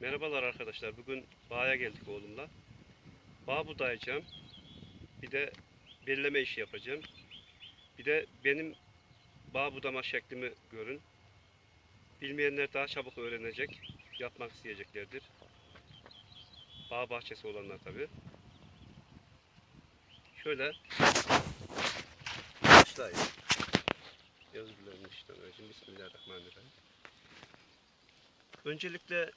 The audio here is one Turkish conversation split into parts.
Merhabalar arkadaşlar. Bugün bağa geldik oğlumla. Bağ budayacağım. Bir de belleme işi yapacağım. Bir de benim bağ budama şeklimi görün. Bilmeyenler daha çabuk öğrenecek. Yapmak isteyeceklerdir. Bağ bahçesi olanlar tabi. Şöyle başlayayım. Euzubillahimineşşeytanirracim. Bismillahirrahmanirrahim. Öncelikle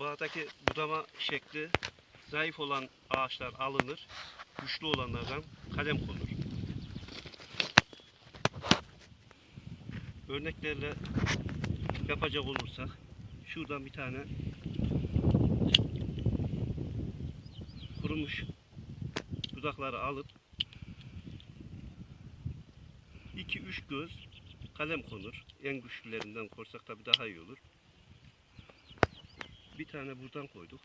bağdaki budama şekli zayıf olan ağaçlar alınır. Güçlü olanlardan kalem konur. Örneklerle yapacak olursak şuradan bir tane kurumuş dudakları alıp 2-3 göz kalem konur. En güçlülerinden korsak tabi daha iyi olur. Bir tane buradan koyduk.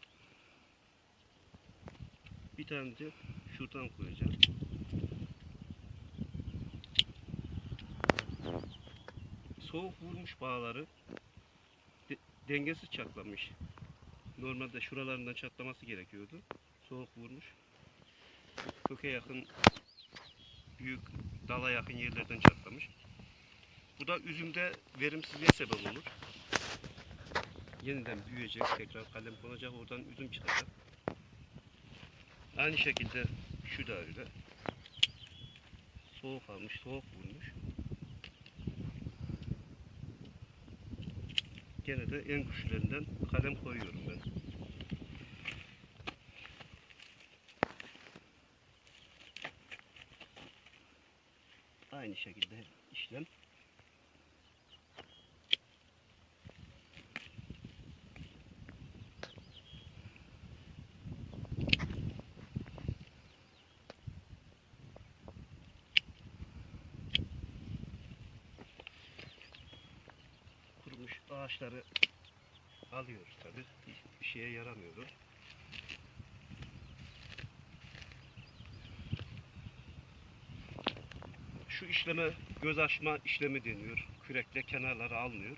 Bir tane de şuradan koyacağım. Soğuk vurmuş bağları de- dengesiz çatlamış. Normalde şuralarından çatlaması gerekiyordu. Soğuk vurmuş. Köke yakın büyük dala yakın yerlerden çatlamış. Bu da üzümde verimsizliğe sebep olur yeniden büyüyecek, tekrar kalem konacak, oradan üzüm çıkacak. Aynı şekilde şu da öyle. Soğuk almış, soğuk vurmuş. Gene de en güçlülerinden kalem koyuyorum ben. Aynı şekilde işlem. kurumuş ağaçları alıyoruz tabi. Bir şeye yaramıyor o. Şu işleme göz açma işlemi deniyor. Kürekle kenarları alınıyor.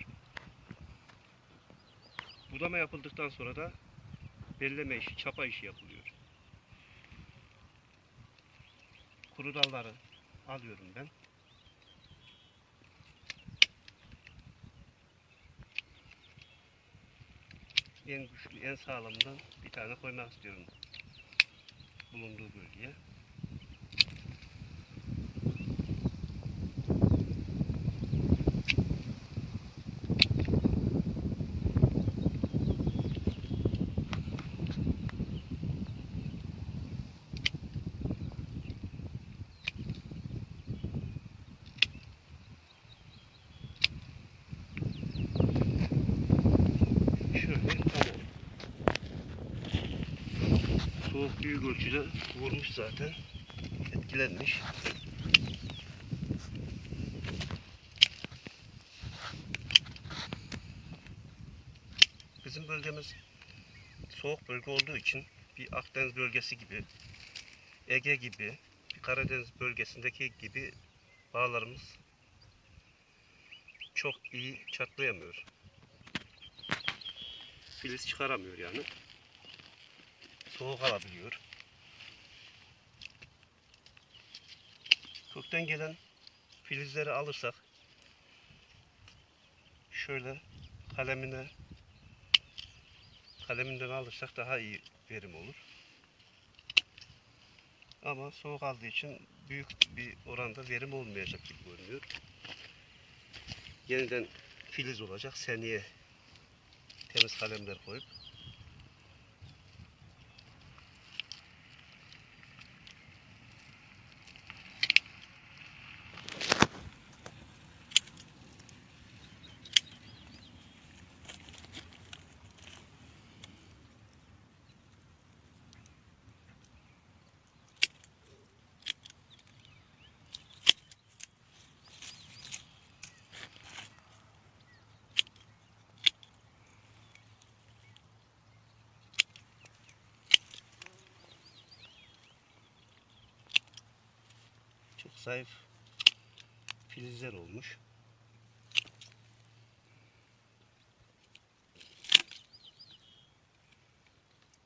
Budama yapıldıktan sonra da belleme işi, çapa işi yapılıyor. Kuru dalları alıyorum ben. En güçlü, en sağlamından bir tane koymak istiyorum bulunduğu bölgeye. Şöyle tamam. Soğuk büyük ölçüde vurmuş zaten. Etkilenmiş. Bizim bölgemiz soğuk bölge olduğu için bir Akdeniz bölgesi gibi, Ege gibi, bir Karadeniz bölgesindeki gibi bağlarımız çok iyi çatlayamıyor. Filiz çıkaramıyor yani soğuk alabiliyor. Kökten gelen filizleri alırsak şöyle kalemine kaleminden alırsak daha iyi verim olur. Ama soğuk aldığı için büyük bir oranda verim olmayacak gibi görünüyor. Yeniden filiz olacak. Seneye temiz kalemler koyup zayıf filizler olmuş.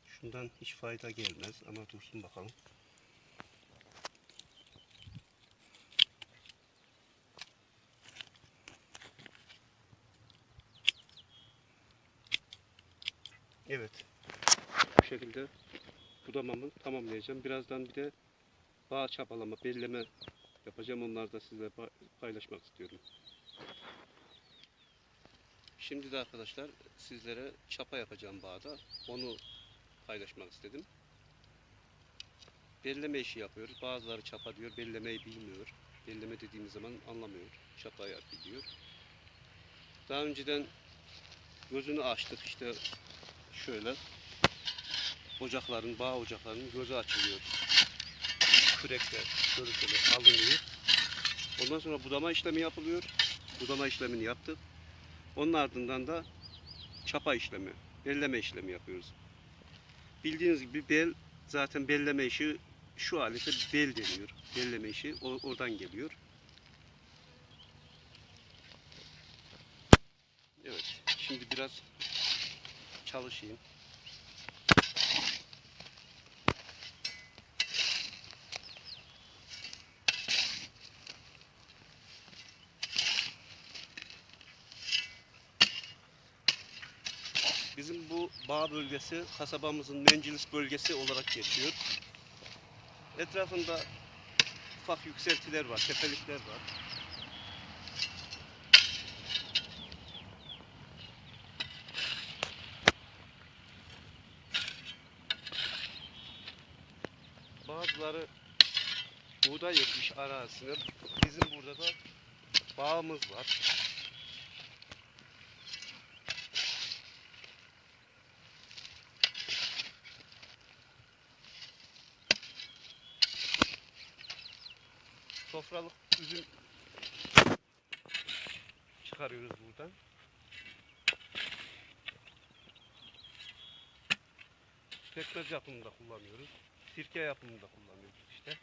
Şundan hiç fayda gelmez ama dursun bakalım. Evet. Bu şekilde budamamı tamamlayacağım. Birazdan bir de bağ çapalama, belleme yapacağım. Onları da pa- paylaşmak istiyorum. Şimdi de arkadaşlar sizlere çapa yapacağım bağda. Onu paylaşmak istedim. Belleme işi yapıyoruz. Bazıları çapa diyor, bellemeyi bilmiyor. Belleme dediğimiz zaman anlamıyor. Çapa yapıyor. Daha önceden gözünü açtık işte şöyle ocakların, bağ ocaklarının gözü açılıyor. Kürekler şöyle şöyle alınıyor. Ondan sonra budama işlemi yapılıyor. Budama işlemini yaptık. Onun ardından da çapa işlemi, belleme işlemi yapıyoruz. Bildiğiniz gibi bel zaten belleme işi şu alete bel deniyor. Belleme işi oradan geliyor. Evet, şimdi biraz çalışayım. Bizim bu bağ bölgesi kasabamızın Mencilis bölgesi olarak geçiyor. Etrafında ufak yükseltiler var, tepelikler var. Bazıları buğday ekmiş arazisine. Bizim burada da bağımız var. Sofralık üzüm çıkarıyoruz buradan. Pekmez yapımında kullanıyoruz. Sirke yapımında kullanıyoruz işte.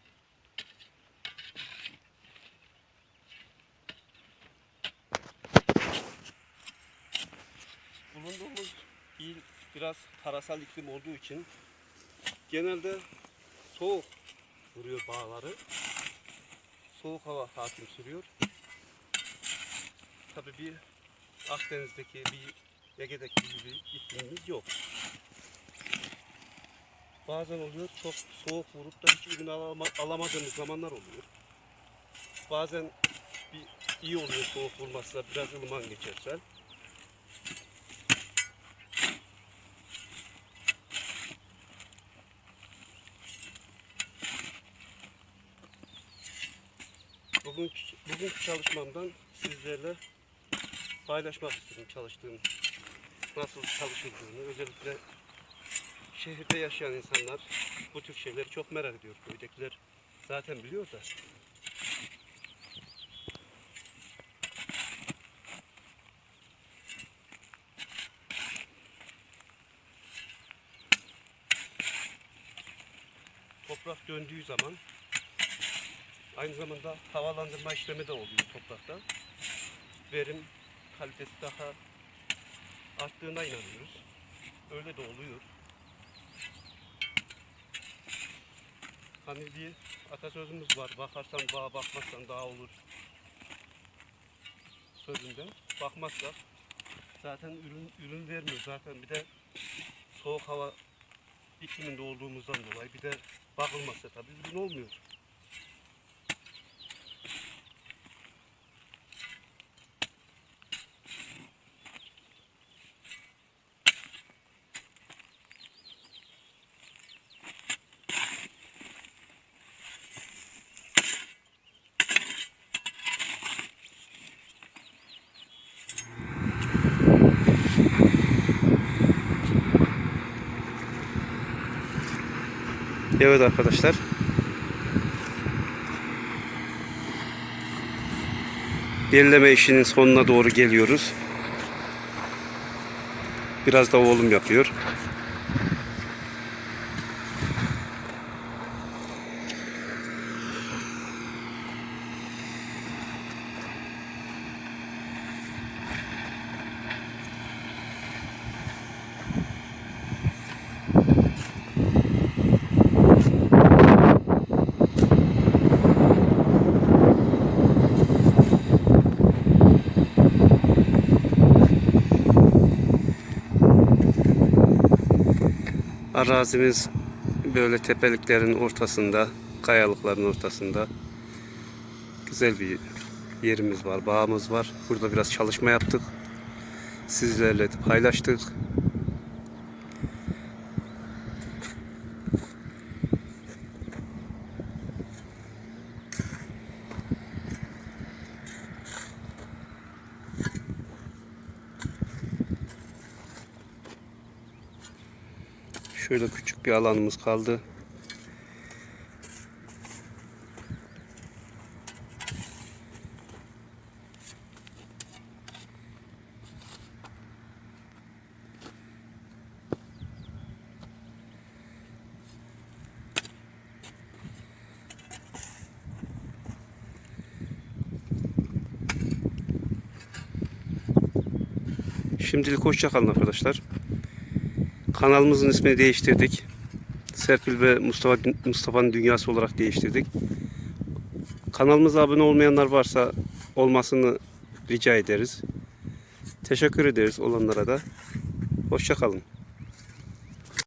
Bulunduğumuz il biraz karasal iklim olduğu için genelde soğuk vuruyor bağları soğuk hava hakim sürüyor. Tabii bir Akdeniz'deki bir Ege'deki gibi iklimimiz yok. Bazen oluyor çok soğuk vurup da hiç ürün alama, alamadığımız zamanlar oluyor. Bazen bir iyi oluyor soğuk vurmazsa biraz ılıman geçerse. Bugünkü, çalışmamdan sizlerle paylaşmak istedim çalıştığım nasıl çalışıldığını özellikle şehirde yaşayan insanlar bu tür şeyleri çok merak ediyor. Köydekiler zaten biliyor da. Toprak döndüğü zaman Aynı zamanda havalandırma işlemi de oluyor toprakta. Verim kalitesi daha arttığına inanıyoruz. Öyle de oluyor. Hani bir atasözümüz var. Bakarsan bağa bakmazsan daha olur. Sözünde. Bakmazsak zaten ürün ürün vermiyor. Zaten bir de soğuk hava ikliminde olduğumuzdan dolayı bir de bakılmazsa tabii ürün olmuyor. Evet arkadaşlar. Belirleme işinin sonuna doğru geliyoruz. Biraz da oğlum yapıyor. Arazimiz böyle tepeliklerin ortasında, kayalıkların ortasında. Güzel bir yerimiz var, bağımız var. Burada biraz çalışma yaptık. Sizlerle paylaştık. Şöyle küçük bir alanımız kaldı. Şimdilik hoşça kalın arkadaşlar. Kanalımızın ismini değiştirdik. Serpil ve Mustafa Mustafa'nın dünyası olarak değiştirdik. Kanalımıza abone olmayanlar varsa olmasını rica ederiz. Teşekkür ederiz olanlara da. Hoşça kalın.